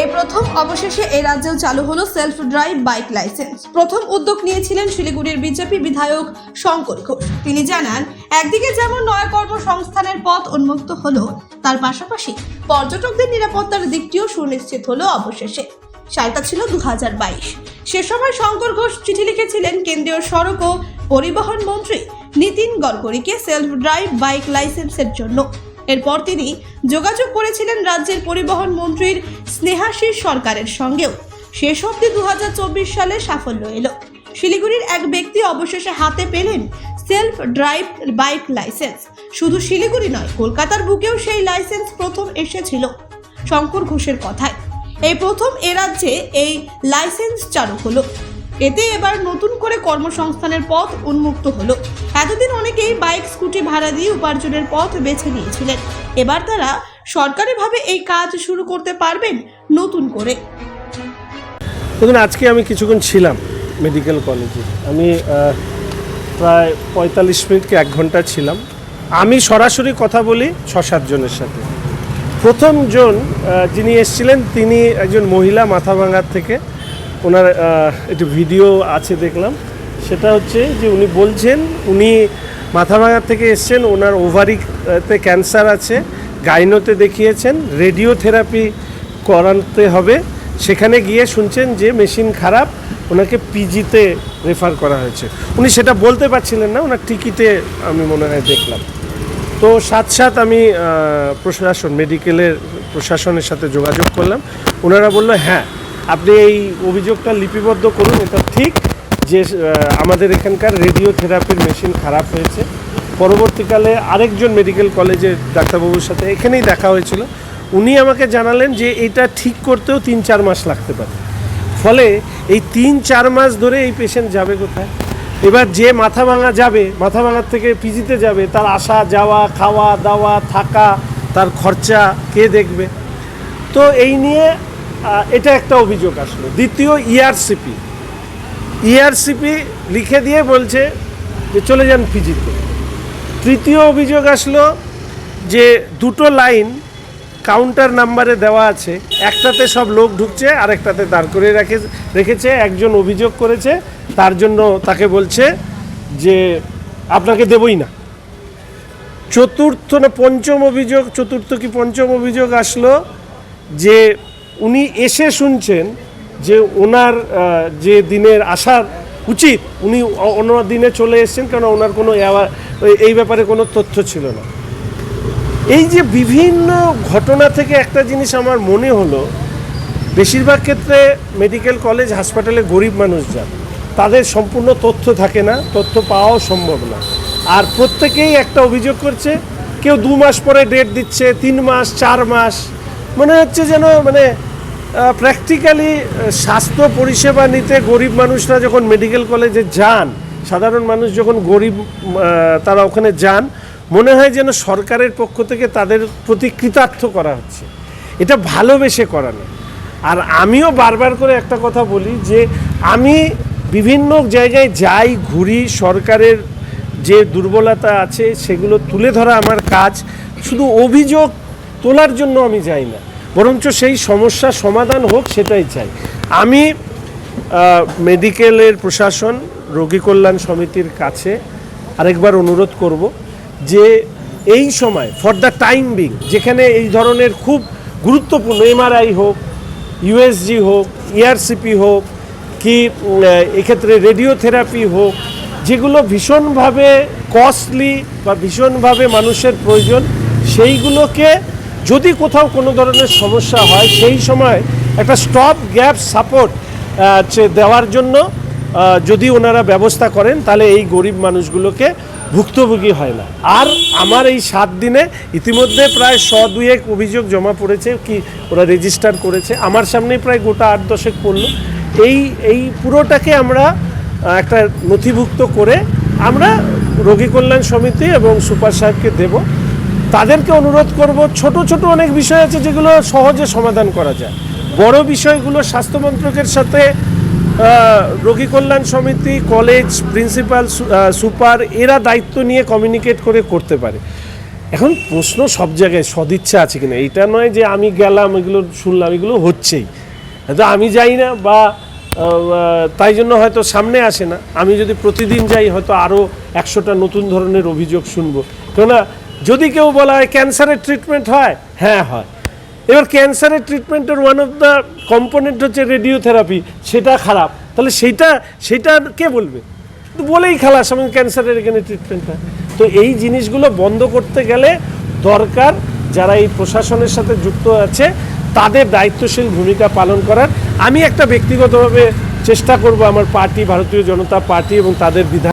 এই প্রথম অবশেষে এই রাজ্যেও চালু হলো সেলফ ড্রাইভ বাইক লাইসেন্স প্রথম উদ্যোগ নিয়েছিলেন শিলিগুড়ির বিজেপি বিধায়ক শঙ্কর ঘোষ। তিনি জানান, একদিকে যেমন নয়া কর্মসংস্থানের পথ উন্মুক্ত হলো, তার পাশাপাশি পর্যটকদের নিরাপত্তার দিকটিও সুনিশ্চিত হলো অবশেষে। সালটা ছিল দু হাজার বাইশ। সে সময় শঙ্কর ঘোষ চিঠি লিখেছিলেন কেন্দ্রীয় সড়ক ও পরিবহন মন্ত্রী নীতিন গডকরিকে সেলফ ড্রাইভ বাইক লাইসেন্সের জন্য। এরপর তিনি যোগাযোগ করেছিলেন রাজ্যের পরিবহন মন্ত্রীর স্নেহাশিস সরকারের সঙ্গেও। শেষ অবধি দু সালে সাফল্য এলো। শিলিগুড়ির এক ব্যক্তি অবশেষে হাতে পেলেন সেলফ ড্রাইভ বাইক লাইসেন্স। শুধু শিলিগুড়ি নয়, কলকাতার বুকেও সেই লাইসেন্স প্রথম এসেছিল শঙ্কর ঘোষের কথায়। এই প্রথম এ রাজ্যে এই লাইসেন্স চালু হলো। এতে এবার নতুন করে কর্মসংস্থানের পথ উন্মুক্ত হলো। এতদিন অনেকেই বাইক, স্কুটি ভাড়া দিয়ে উপার্জনের পথ বেছে নিয়েছিলেন। এবার তারা সরকারিভাবে এই কাজ শুরু করতে পারবেন নতুন করে। দেখুন, আজকে আমি কিছুক্ষণ ছিলাম মেডিকেল কলেজে। আমি প্রায় পঁয়তাল্লিশ মিনিট কি এক ঘণ্টা ছিলাম। আমি সরাসরি কথা বলি ছ সাতজনের সাথে। প্রথম জন যিনি এসেছিলেন, তিনি একজন মহিলা মাথাভাঙার থেকে। ওনার একটি ভিডিও আছে দেখলাম। সেটা হচ্ছে যে উনি বলছেন, উনি মাথাভাঙার থেকে এসছেন, ওনার ওভারিতে ক্যান্সার আছে, গাইনোতে দেখিয়েছেন, রেডিওথেরাপি করাতে হবে। সেখানে গিয়ে শুনছেন যে মেশিন খারাপ, ওনাকে পিজিতে রেফার করা হয়েছে। উনি সেটা বলতে পারছিলেন না, ওনার টিকিটে আমি মনে হয় দেখলাম। তো সাথ সাথ আমি প্রশাসন, মেডিকেলের প্রশাসনের সাথে যোগাযোগ করলাম। ওনারা বলল হ্যাঁ আপনি এই অভিযোগটা লিপিবদ্ধ করুন, এটা ঠিক যে আমাদের এখানকার রেডিও থেরাপির মেশিন খারাপ হয়েছে। পরবর্তীকালে আরেকজন মেডিকেল কলেজের ডাক্তারবাবুর সাথে এখানেই দেখা হয়েছিল। উনি আমাকে জানালেন যে এটা ঠিক করতেও তিন চার মাস লাগতে পারে। ফলে এই তিন চার মাস ধরে এই পেশেন্ট যাবে কোথায়? এবার যে মাথা ভাঙা যাবে, মাথা ভাঙার থেকে পিজিতে যাবে, তার আসা, যাওয়া, খাওয়া, দাওয়া, থাকা, তার খরচা, কে দেখবে? তো এই নিয়ে এটা একটা অভিযোগ আসলো। দ্বিতীয় E ইআরসিপি ইআরসিপি লিখে দিয়ে বলছে যে চলে যান পিজিতে তৃতীয় অভিযোগ আসলো যে দুটো লাইন কাউন্টার নাম্বারে দেওয়া আছে। একটাতে সব লোক ঢুকছে, আরেকটাতে দাঁড় করে রেখে রেখেছে, একজন অভিযোগ করেছে, তার জন্য তাকে বলছে যে আপনাকে দেবই না। চতুর্থ না পঞ্চম অভিযোগ, চতুর্থ কি পঞ্চম অভিযোগ আসলো যে উনি এসে শুনছেন যে ওনার যে দিনের আসার উচিত, উনি অন্য দিনে চলে এসেছেন কারণ ওনার কোনো এই ব্যাপারে কোনো তথ্য ছিল না। এই যে বিভিন্ন ঘটনা থেকে একটা জিনিস আমার মনে হলো, বেশিরভাগ ক্ষেত্রে মেডিকেল কলেজ, হাসপাতালে গরিব মানুষ যান তাদের সম্পূর্ণ তথ্য থাকে না, তথ্য পাওয়াও সম্ভব না। আর প্রত্যেকেই একটা অভিযোগ করছে, কেউ দু মাস পরে ডেট দিচ্ছে, তিন মাস, চার মাস মনে হচ্ছে যেন মানে প্র্যাকটিক্যালি স্বাস্থ্য পরিষেবা নিতে গরিব মানুষরা যখন মেডিকেল কলেজে যান, সাধারণ মানুষ যখন গরিব তারা ওখানে যান, মনে হয় যেন সরকারের পক্ষ থেকে তাদের প্রতি কৃতার্থ করা হচ্ছে। এটা ভালোবেসে করা না আর আমিও বারবার করে একটা কথা বলি যে, আমি বিভিন্ন জায়গায় যাই, ঘুরি, সরকারের যে দুর্বলতা আছে, সেগুলো তুলে ধরা আমার কাজ। শুধু অভিযোগ তোলার জন্য আমি যাই না। বরঞ্চ সেই সমস্যা সমাধান হোক সেটাই চাই। আমি মেডিকেলের প্রশাসন, রোগী কল্যাণ সমিতির কাছে আরেকবার অনুরোধ করব যে এই সময় ফর দ্য টাইম বিং যেখানে এই ধরনের খুব গুরুত্বপূর্ণ এমআরআই হোক ইউএসজি হোক ইআরসিপি হোক, কি এক্ষেত্রে রেডিওথেরাপি হোক, যেগুলো ভীষণভাবে কস্টলি বা ভীষণভাবে মানুষের প্রয়োজন, সেইগুলোকে যদি কোথাও কোনো ধরনের সমস্যা হয়, সেই সময় একটা স্টপ গ্যাপ সাপোর্ট দেওয়ার জন্য যদি ওনারা ব্যবস্থা করেন, তাহলে এই গরিব মানুষগুলোকে ভুক্তভোগী হয় না। আর আমার এই সাত দিনে ইতিমধ্যে প্রায় শ দুয়েক অভিযোগ জমা পড়েছে, কি ওরা রেজিস্টার করেছে। আমার সামনেই প্রায় গোটা আট দশেক পড়ল। এই এই পুরোটাকে আমরা একটা নথিভুক্ত করে আমরা রোগী কল্যাণ সমিতি এবং সুপার সাহেবকে দেব। তাদেরকে অনুরোধ করব, ছোট ছোট অনেক বিষয় আছে যেগুলো সহজে সমাধান করা যায়। বড় বিষয়গুলো স্বাস্থ্য মন্ত্রকের সাথে রোগী কল্যাণ সমিতি, কলেজ, প্রিন্সিপাল সুপার, এরা দায়িত্ব নিয়ে কমিউনিকেট করে করতে পারে। এখন প্রশ্ন সব জায়গায় সদিচ্ছা আছে কিনা? এটা নয় যে আমি গেলাম, এগুলো শুনলাম, এগুলো হচ্ছেই। হয়তো আমি যাই না বা তাই জন্য হয়তো সামনে আসে না। আমি যদি প্রতিদিন যাই, হয়তো আরও একশোটা নতুন ধরনের অভিযোগ শুনব। কেননা যদি কেউ বলা হয় ক্যান্সারের ট্রিটমেন্ট হয়? হ্যাঁ হয়। এবার ক্যান্সারের ট্রিটমেন্টের ওয়ান অফ দ্য কম্পোনেন্ট হচ্ছে রেডিওথেরাপি সেটা খারাপ। তাহলে সেইটা সেটা কে বলবে? বলেই খালাস, আমি ক্যান্সারের এখানে ট্রিটমেন্ট হয় তো এই জিনিসগুলো বন্ধ করতে গেলে দরকার যারা এই প্রশাসনের সাথে যুক্ত আছে, তাদের দায়িত্বশীল ভূমিকা পালন করার। আমি একটা ব্যক্তিগতভাবে চেষ্টা করব আমার পার্টি, ভারতীয় জনতা পার্টি এবং তাদের বিধান